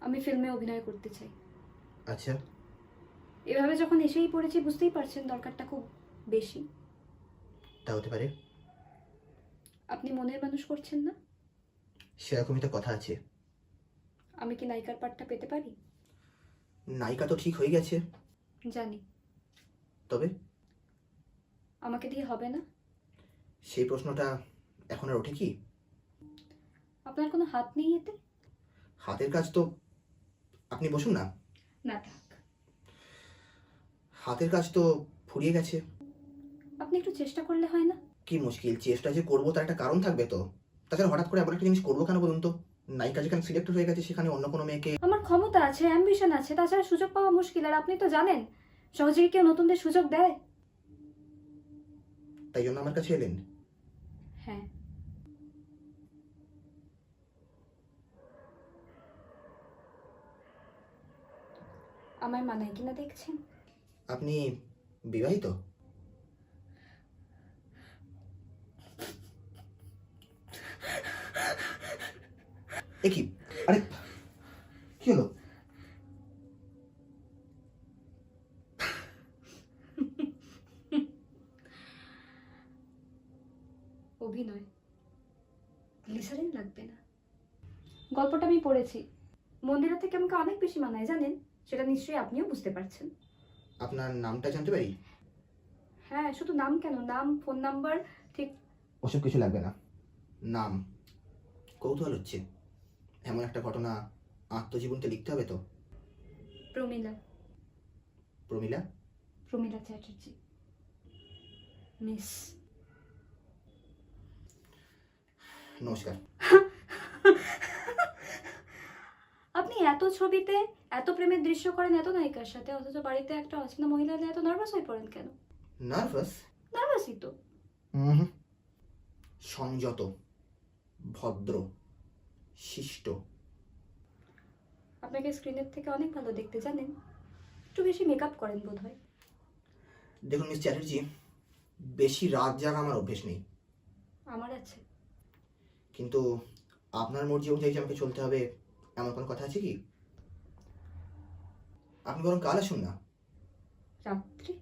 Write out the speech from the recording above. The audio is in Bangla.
আমি ফিল্মে অভিনয় করতে চাই। আচ্ছা। এভাবে যখন এসেই পড়েছি বুঝতেই পারছেন দরকারটা খুব বেশি। তা হতে পারে। আপনি মনের মানুষ করছেন না? সেরকমই তো কথা আছে। আমি কি নায়িকার পাঠটা পেতে পারি? নায়িকা তো ঠিক হয়ে গেছে। জানি। তবে? আমাকে দিয়ে হবে না? সেই প্রশ্নটা এখন আর ওঠে কি? আপনার কোনো হাত নেই এতে? হাতের কাজ তো আপনি বসুন না। না থাক। হাতের কাজ তো ফুরিয়ে গেছে। আপনি একটু চেষ্টা করলে হয় না? কি মুশকিল চেষ্টা যে করব তার একটা কারণ থাকবে তো। তাছাড়া হঠাৎ করে এমন একটা জিনিস করব কেন বলুন তো? নায়িকা যেখানে সিলেক্টেড হয়ে গেছে সেখানে অন্য কোনো মেয়েকে আমার ক্ষমতা আছে অ্যাম্বিশন আছে তাছাড়া সুযোগ পাওয়া মুশকিল। আর আপনি তো জানেন সহজে কেউ নতুনদের সুযোগ দেয়? তাই জন্য আমার কাছে এলেন হ্যাঁ আমার মানায় কিনা দেখছেন? আপনি বিবাহিত? এ কি? আরে কি হলো? অভিনয়। গ্লিসারিন লাগবে না। গল্পটা আমি পড়েছি। মন্দিরা থেকে আমাকে অনেক বেশি মানায় জানেন? সেটা নিশ্চয়ই আপনিও বুঝতে পারছেন। আপনার নামটা জানতে পারি? হ্যাঁ শুধু নাম কেন? নাম ফোন নাম্বার ঠিক। ওসব কিছু লাগবে না। নাম কৌতূহল হচ্ছে। এমন একটা ঘটনা আত্মজীবনতে লিখতে হবে তো? প্রমিলা। প্রমিলা? প্রমিলা চ্যাটার্জি। মিস। নমস্কার আপনি এত ছবিতে এত প্রেমের দৃশ্য করেন এত নায়িকার সাথে অথচ বাড়িতে একটা অচেনা মহিলা হলে এত নার্ভাস হয়ে পড়েন কেন? নার্ভাস নার্ভাসই তো। সংযত ভদ্র শিষ্ট। আপনাকে স্ক্রিনের থেকে অনেক ভালো দেখতে জানেন। একটু বেশি মেকআপ করেন বোধ হয় দেখুন মিস চ্যাটার্জি বেশি রাত জাগা আমার অভ্যেস নেই। আমার আছে। কিন্তু আপনার মর্জি অনুযায়ী আমাকে চলতে হবে এমন কোনো কথা আছে কি? আপনি বরং কাল আসুন না। রাত্রি?